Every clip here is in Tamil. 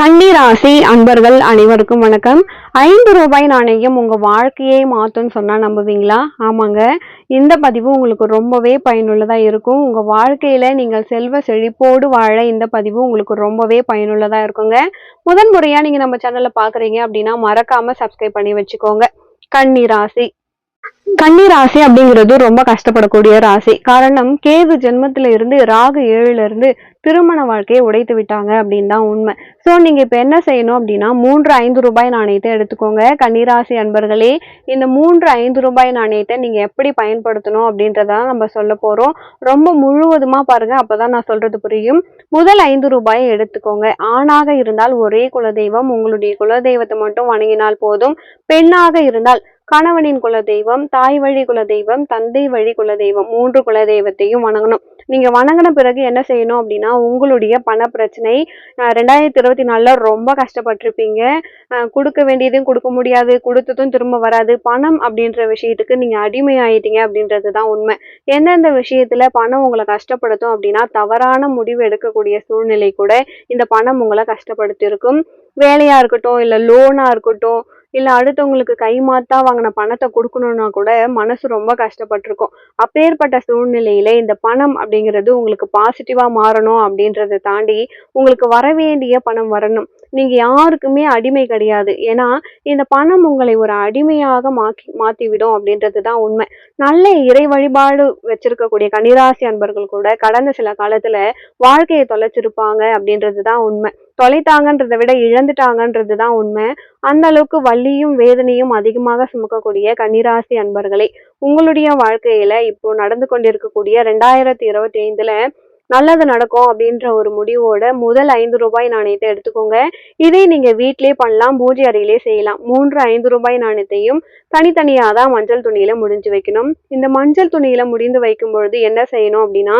கன்னிராசி அன்பர்கள் அனைவருக்கும் வணக்கம். ஐந்து ரூபாய் நாணயம் உங்கள் வாழ்க்கையை மாற்றும்னு சொன்னால் நம்புவீங்களா? ஆமாங்க. இந்த பதிவு உங்களுக்கு ரொம்பவே பயனுள்ளதாக இருக்கும். உங்கள் வாழ்க்கையில் நீங்கள் செல்வ செழிப்போடு வாழ இந்த பதிவு உங்களுக்கு ரொம்பவே பயனுள்ளதாக இருக்குங்க. முதன் முறையாக நீங்கள் நம்ம சேனலில் பார்க்குறீங்க அப்படின்னா மறக்காமல் சப்ஸ்கிரைப் பண்ணி வச்சுக்கோங்க. கன்னிராசி. கன்னி ராசி அப்படிங்கிறது ரொம்ப கஷ்டப்படக்கூடிய ராசி. காரணம் கேது ஜென்மத்துல இருந்து ராகு ஏழுல இருந்து திருமண வாழ்க்கையை உடைத்து விட்டாங்க அப்படின்னு தான் உண்மை. ஸோ நீங்கள் இப்போ என்ன செய்யணும் அப்படின்னா மூன்று ஐந்து ரூபாய் நாணயத்தை எடுத்துக்கோங்க. கன்னிராசி அன்பர்களே இந்த மூன்று ஐந்து ரூபாய் நாணயத்தை நீங்கள் எப்படி பயன்படுத்தணும் அப்படின்றத நம்ம சொல்ல போகிறோம் ரொம்ப முழுவதுமாக பாருங்கள் அப்போ தான் நான் சொல்கிறது புரியும். முதல் ஐந்து ரூபாயை எடுத்துக்கோங்க. ஆணாக இருந்தால் ஒரே குலதெய்வம். உங்களுடைய குலதெய்வத்தை மட்டும் வணங்கினால் போதும். பெண்ணாக இருந்தால் கணவனின் குலதெய்வம் தாய் வழி குலதெய்வம் தந்தை வழி குலதெய்வம் மூன்று குலதெய்வத்தையும் வணங்கணும். நீங்க வணங்கின பிறகு என்ன செய்யணும் அப்படின்னா உங்களுடைய பண பிரச்சனை ரெண்டாயிரத்தி இருபத்தி நாலுல ரொம்ப கஷ்டப்பட்டிருப்பீங்க. கொடுக்க வேண்டியதும் கொடுக்க முடியாது கொடுத்ததும் திரும்ப வராது. பணம் அப்படின்ற விஷயத்துக்கு நீங்க அடிமை ஆயிட்டீங்க அப்படின்றது தான் உண்மை. எந்தெந்த விஷயத்துல பணம் உங்களை கஷ்டப்படுத்தும் அப்படின்னா தவறான முடிவு எடுக்கக்கூடிய சூழ்நிலை கூட இந்த பணம் உங்களை கஷ்டப்படுத்தியிருக்கும். வேலையா இருக்கட்டும் இல்ல லோனா இருக்கட்டும் இல்லை அடுத்தவங்களுக்கு கை கைமாத்தா வாங்கின பணத்தை கொடுக்கணும்னா கூட மனசு ரொம்ப கஷ்டப்பட்டிருக்கும். அப்பேற்பட்ட சூழ்நிலையில இந்த பணம் அப்படிங்கிறது உங்களுக்கு பாசிட்டிவா மாறணும் அப்படின்றத தாண்டி உங்களுக்கு வர வேண்டிய பணம் வரணும். நீங்க யாருக்குமே அடிமை கிடையாது. ஏன்னா இந்த பணம் உங்களை ஒரு அடிமையாக மாக்கி மாத்திவிடும் அப்படின்றது தான் உண்மை. நல்ல இறை வழிபாடு வச்சிருக்கக்கூடிய கன்னிராசி அன்பர்கள் கூட கடந்த சில காலத்துல வாழ்க்கையை தொலைச்சிருப்பாங்க அப்படின்றது தான் உண்மை. தொலைத்தாங்கன்றதை விட இழந்துட்டாங்கன்றது தான் உண்மை. அந்த அளவுக்கு வலியும் வேதனையும் அதிகமாக சுமக்கக்கூடிய கன்னிராசி அன்பர்களே உங்களுடைய வாழ்க்கையில இப்போ நடந்து கொண்டிருக்கக்கூடிய ரெண்டாயிரத்தி இருபத்தி ஐந்துல நல்லது நடக்கும் அப்படின்ற ஒரு முடிவோட முதல் ஐந்து ரூபாய் நாணயத்தை எடுத்துக்கோங்க. இதை நீங்க வீட்டிலே பண்ணலாம் பூஜை அறையிலே செய்யலாம். மூன்று ஐந்து ரூபாய் நாணயத்தையும் தனித்தனியாக தான் மஞ்சள் துணியில முடிஞ்சு வைக்கணும். இந்த மஞ்சள் துணியில முடிந்து வைக்கும் பொழுது என்ன செய்யணும் அப்படின்னா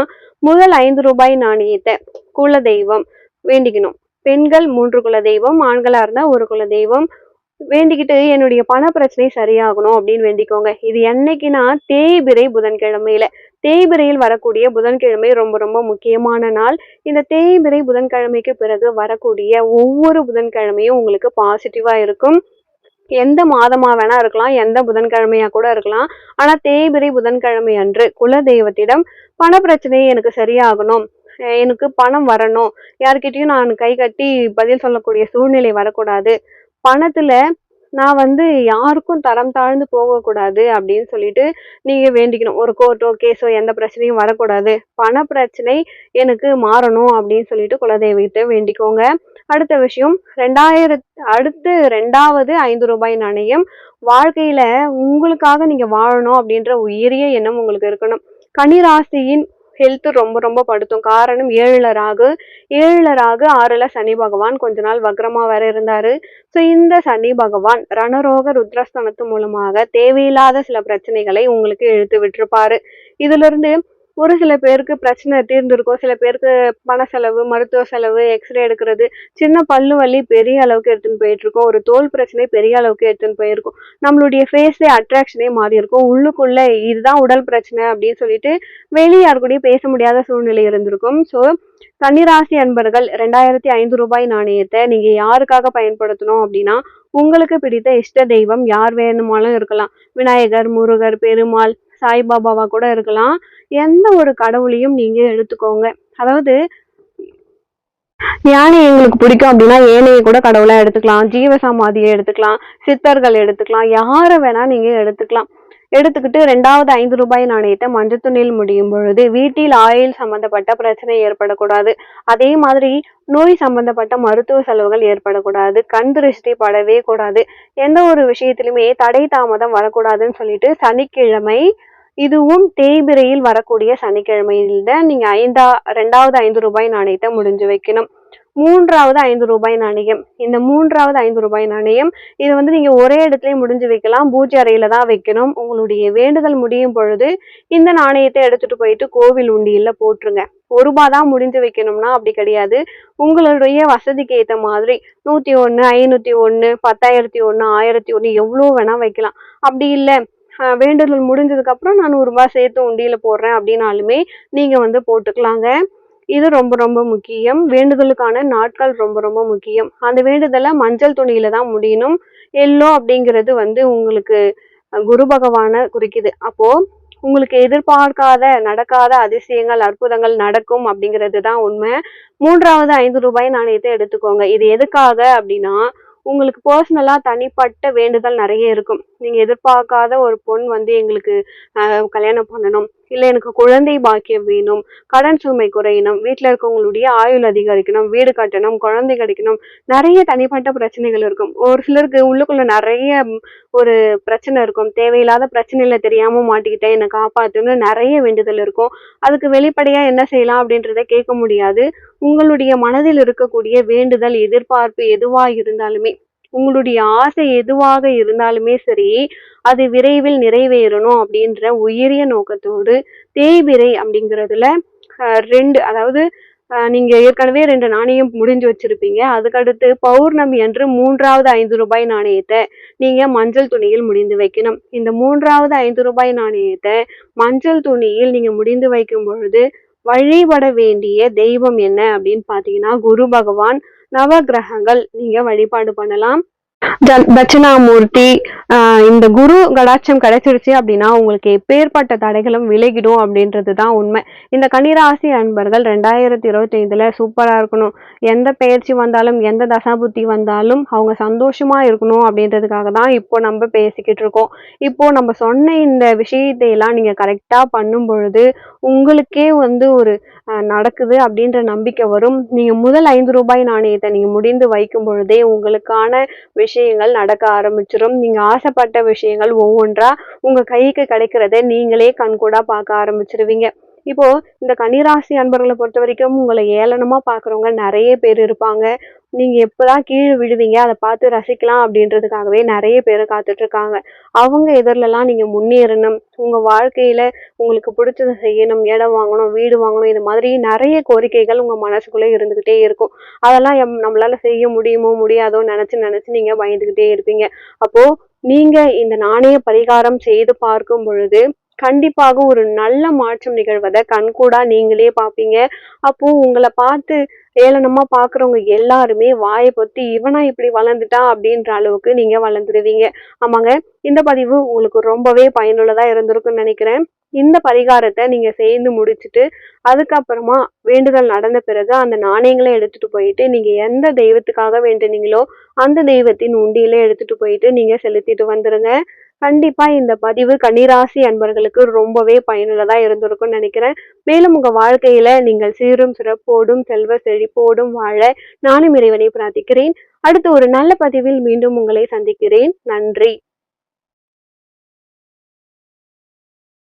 முதல் ஐந்து ரூபாய் நாணயத்தை குல தெய்வம் வேண்டிக்கணும். பெண்கள் மூன்று குல தெய்வம் ஆண்களாக இருந்தால் ஒரு குல தெய்வம் வேண்டிக்கிட்டு என்னுடைய பண பிரச்சனை சரியாகணும் அப்படின்னு வேண்டிக்கோங்க. இது என்னைக்குன்னா தேய்பிரை புதன்கிழமையில. தேய்பிரையில் வரக்கூடிய புதன்கிழமை ரொம்ப ரொம்ப முக்கியமான நாள். இந்த தேய்பிரை புதன்கிழமைக்கு பிறகு வரக்கூடிய ஒவ்வொரு புதன்கிழமையும் உங்களுக்கு பாசிட்டிவா இருக்கும். எந்த மாதமா வேணா இருக்கலாம் எந்த புதன்கிழமையா கூட இருக்கலாம். ஆனா தேய்பிரை புதன்கிழமை அன்று குல தெய்வத்திடம் பண பிரச்சனை எனக்கு சரியாகணும். எனக்கு பணம் வரணும். யார்கிட்டயும் நான் கை கட்டி பதில் சொல்லக்கூடிய சூழ்நிலை வரக்கூடாது. பணத்துல நான் வந்து யாருக்கும் தரம் தாழ்ந்து போகக்கூடாது அப்படின்னு சொல்லிட்டு நீங்க வேண்டிக்கணும். ஒரு கோர்ட்டோ கேஸோ எந்த பிரச்சனையும் வரக்கூடாது. பண பிரச்சனை எனக்கு மாறணும் அப்படின்னு சொல்லிட்டு குலதெய்வத்தை வேண்டிக்கோங்க. அடுத்த விஷயம் ரெண்டாயிரத் அடுத்து ரெண்டாவது ஐந்து ரூபாய் நாணயம் வாழ்க்கையில உங்களுக்காக நீங்க வாழணும் அப்படின்ற உயரிய எண்ணம் உங்களுக்கு இருக்கணும். கனிராசியின் ஹெல்த் ரொம்ப ரொம்ப படுத்தும். காரணம் ஏழுல ராகு ஏழுல ராகு ஆறுல சனி பகவான். கொஞ்ச நாள் வக்ரமா வேற இருந்தாரு. ஸோ இந்த சனி பகவான் ரணரோக ருத்ரஸ்தானத்து மூலமாக தேவையில்லாத சில பிரச்சனைகளை உங்களுக்கு இழுத்து விட்டுருப்பாரு. இதுல இருந்து ஒரு சில பேருக்கு பிரச்சனை தீர்ந்திருக்கும். சில பேருக்கு பண செலவு மருத்துவ செலவு எக்ஸ்ரே எடுக்கிறது. சின்ன பல்லு வலி பெரிய அளவுக்கு எடுத்துன்னு போயிட்டுருக்கோம். ஒரு தோல் பிரச்சனை பெரிய அளவுக்கு எடுத்துன்னு போயிருக்கும். நம்மளுடைய ஃபேஸே அட்ராக்ஷனே மாறி இருக்கும் உள்ளுக்குள்ள இதுதான் உடல் பிரச்சனை அப்படின்னு சொல்லிட்டு வெளியே யாரு கூடயும் பேச முடியாத சூழ்நிலை இருந்திருக்கும். ஸோ கன்னிராசி அன்பர்கள் ரெண்டாயிரத்தி ஐந்து ரூபாய் நாணயத்தை நீங்க யாருக்காக பயன்படுத்தணும் அப்படின்னா உங்களுக்கு பிடித்த இஷ்ட தெய்வம் யார் வேணுமாலும் இருக்கலாம். விநாயகர் முருகர் பெருமாள் சாய்பாபாவா கூட இருக்கலாம். எந்த ஒரு கடவுளையும் நீங்க எடுத்துக்கோங்க. அதாவது யானை எங்களுக்கு பிடிக்கும் அப்படின்னா ஏனையை கூட கடவுளா எடுத்துக்கலாம். ஜீவசமாதியை எடுத்துக்கலாம். சித்தர்கள் எடுத்துக்கலாம். யாரை வேணா நீங்க எடுத்துக்கலாம். எடுத்துக்கிட்டு ரெண்டாவது ஐந்து ரூபாய் நாணயத்தை மஞ்சத்துணியில் முடியும் பொழுது வீட்டில் ஆயில் சம்பந்தப்பட்ட பிரச்சனை ஏற்படக்கூடாது. அதே மாதிரி நோய் சம்பந்தப்பட்ட மருத்துவ செலவுகள் ஏற்படக்கூடாது. கண் திருஷ்டி படவே கூடாது. எந்த ஒரு விஷயத்திலுமே தடை தாமதம் வரக்கூடாதுன்னு சொல்லிட்டு சனிக்கிழமை இதுவும் தேய்பிரையில் வரக்கூடிய சனிக்கிழமையில நீங்க ஐந்தா ரெண்டாவது ஐந்து ரூபாய் நாணயத்தை முடிஞ்சு வைக்கணும். மூன்றாவது ஐந்து ரூபாய் நாணயம். இந்த மூன்றாவது ஐந்து ரூபாய் நாணயம் இது வந்து நீங்க ஒரே இடத்துலயே முடிஞ்சு வைக்கலாம். பூஜை அறையில தான் வைக்கணும். உங்களுடைய வேண்டுதல் முடியும் பொழுது இந்த நாணயத்தை எடுத்துட்டு போயிட்டு கோவில் உண்டியில போட்டுருங்க. ஒரு ரூபா தான் முடிஞ்சு வைக்கணும்னா அப்படி கிடையாது. உங்களுடைய வசதிக்கு ஏத்த மாதிரி நூத்தி ஒன்னு ஐநூத்தி ஒன்னு பத்தாயிரத்தி ஒன்னு ஆயிரத்தி ஒன்னு எவ்வளவு வேணா வைக்கலாம். அப்படி இல்லை. வேண்டுதல் முடிஞ்சதுக்கப்புறம் நான் நூறுரூபா சேர்த்து உண்டியில் போடுறேன் அப்படின்னாலுமே நீங்கள் வந்து போட்டுக்கலாங்க. இது ரொம்ப ரொம்ப முக்கியம். வேண்டுதலுக்கான நாட்கள் ரொம்ப ரொம்ப முக்கியம். அந்த வேண்டுதலை மஞ்சள் துணியில தான் முடியணும். எல்லோ அப்படிங்கிறது வந்து உங்களுக்கு குரு பகவானை குறிக்குது. அப்போ உங்களுக்கு எதிர்பார்க்காத நடக்காத அதிசயங்கள் அற்புதங்கள் நடக்கும் அப்படிங்கிறது தான் உண்மை. மூன்றாவது ஐந்து ரூபாய் நாணயத்தை எடுத்துக்கோங்க. இது எதுக்காக அப்படின்னா உங்களுக்கு பர்சனலாக தனிப்பட்ட வேண்டுதல் நிறைய இருக்கும். நீங்கள் எதிர்பார்க்காத ஒரு பொண் வந்து எங்களுக்கு கல்யாணம் பண்ணணும். இல்லை எனக்கு குழந்தை பாக்கியம் வேணும் கடன் சுமை குறையணும் வீட்டில் இருக்கவங்களுடைய ஆயுள் அதிகரிக்கணும் வீடு கட்டணும் குழந்தை கிடைக்கணும் நிறைய தனிப்பட்ட பிரச்சனைகள் இருக்கும். ஒரு சிலருக்கு உள்ளுக்குள்ள நிறைய ஒரு பிரச்சனை இருக்கும். தேவையில்லாத பிரச்சனையில தெரியாம மாட்டிக்கிட்டேன் என்னை காப்பாத்துன்னு நிறைய வேண்டுதல் இருக்கும். அதுக்கு வெளிப்படையா என்ன செய்யலாம் அப்படின்றத கேட்க முடியாது. உங்களுடைய மனதில் இருக்கக்கூடிய வேண்டுதல் எதிர்பார்ப்பு எதுவா இருந்தாலுமே உங்களுடைய ஆசை எதுவாக இருந்தாலுமே சரி அது விரைவில் நிறைவேறணும் அப்படின்ற உயரிய நோக்கத்தோடு தேய்பிரை அப்படிங்கிறதுல ரெண்டு அதாவது நீங்க ஏற்கனவே ரெண்டு நாணயம் முடிஞ்சு வச்சிருப்பீங்க. அதுக்கடுத்து பௌர்ணமி அன்று மூன்றாவது ஐந்து ரூபாய் நாணயத்தை நீங்க மஞ்சள் துணியில் முடிந்து வைக்கணும். இந்த மூன்றாவது ஐந்து ரூபாய் நாணயத்தை மஞ்சள் துணியில் நீங்க முடிந்து வைக்கும் பொழுது வழிபட வேண்டிய தெய்வம் என்ன அப்படின்னு பாத்தீங்கன்னா குரு பகவான் நவ கிரகங்கள் நீங்க வழிபாடு பண்ணலாம். தட்சிணாமூர்த்தி ஆஹ் இந்த குரு கடாட்சம் கிடைச்சிருச்சு அப்படின்னா உங்களுக்கு எப்பேற்பட்ட தடைகளும் விலகிடும் அப்படின்றது தான் உண்மை. இந்த கன்னிராசி அன்பர்கள் ரெண்டாயிரத்தி இருபத்தி ஐந்துல சூப்பரா இருக்கணும். எந்த பயிற்சி வந்தாலும் எந்த தசாபுத்தி வந்தாலும் அவங்க சந்தோஷமா இருக்கணும் அப்படின்றதுக்காக தான் இப்போ நம்ம பேசிக்கிட்டு இருக்கோம். இப்போ நம்ம சொன்ன இந்த விஷயத்தை எல்லாம் நீங்க கரெக்டா பண்ணும் பொழுது உங்களுக்கே வந்து ஒரு நடக்குது அப்படின்ற நம்பிக்கை வரும். நீங்க முதல் ஐந்து ரூபாய் நாணயத்தை நீங்க முடிந்து வைக்கும் பொழுதே உங்களுக்கான விஷயங்கள் நடக்க ஆரம்பிச்சிடும் நீங்க ஆசைப்பட்ட விஷயங்கள் ஒவ்வொன்றா உங்க கைக்கு கிடைக்கிறத நீங்களே கண்கூடா பார்க்க ஆரம்பிச்சிருவீங்க. இப்போ இந்த கன்னிராசி அன்பர்களை பொறுத்த வரைக்கும் உங்களை ஏளனமா பாக்குறவங்க நிறைய பேர் இருப்பாங்க. நீங்க எப்பதான் கீழே விழுவீங்க அதை பார்த்து ரசிக்கலாம் அப்படின்றதுக்காகவே நிறைய பேர் காத்துட்டு இருக்காங்க அவங்க எதிரிலலாம் நீங்க முன்னேறணும். உங்க வாழ்க்கையில உங்களுக்கு பிடிச்சதை செய்யணும் இடம் வாங்கணும் வீடு வாங்கணும் இது மாதிரி நிறைய கோரிக்கைகள் உங்க மனசுக்குள்ளே இருந்துகிட்டே இருக்கும். அதெல்லாம் எம்- நம்மளால செய்ய முடியுமோ முடியாதோ நினைச்சு நினைச்சு நீங்க பயந்துகிட்டே இருப்பீங்க. அப்போ நீங்க இந்த நாணய பரிகாரம் செய்து பார்க்கும் பொழுது கண்டிப்பாக ஒரு நல்ல மாற்றம் நிகழ்வதை கண்கூடா நீங்களே பார்ப்பீங்க. அப்போ உங்களை பார்த்து ஏளனமா பாக்குறவங்க எல்லாருமே வாயை பற்றி இவனா இப்படி வளர்ந்துட்டான் அப்படின்ற அளவுக்கு நீங்க வளர்ந்துருவீங்க. ஆமாங்க இந்த பதிவு உங்களுக்கு ரொம்பவே பயனுள்ளதா இருந்திருக்கும்னு நினைக்கிறேன். இந்த பரிகாரத்தை நீங்க செய்து முடிச்சுட்டு அதுக்கப்புறமா வேண்டுதல் நடந்த பிறகு அந்த நாணயங்களை எடுத்துட்டு போயிட்டு நீங்க எந்த தெய்வத்துக்காக வேண்டுனீங்களோ அந்த தெய்வத்தின் உண்டியில எடுத்துட்டு போயிட்டு நீங்க செலுத்திட்டு வந்துருங்க. கண்டிப்பா இந்த பதிவு கன்னிராசி அன்பர்களுக்கு ரொம்பவே பயனுள்ளதா இருந்திருக்கும்னு நினைக்கிறேன். மேலும் உங்க வாழ்க்கையில நீங்கள் சீரும் சிறப்போடும் செல்வ செழிப்போடும் வாழ நானும் இறைவனை பிரார்த்திக்கிறேன். அடுத்து ஒரு நல்ல பதிவில் மீண்டும் உங்களை சந்திக்கிறேன். நன்றி.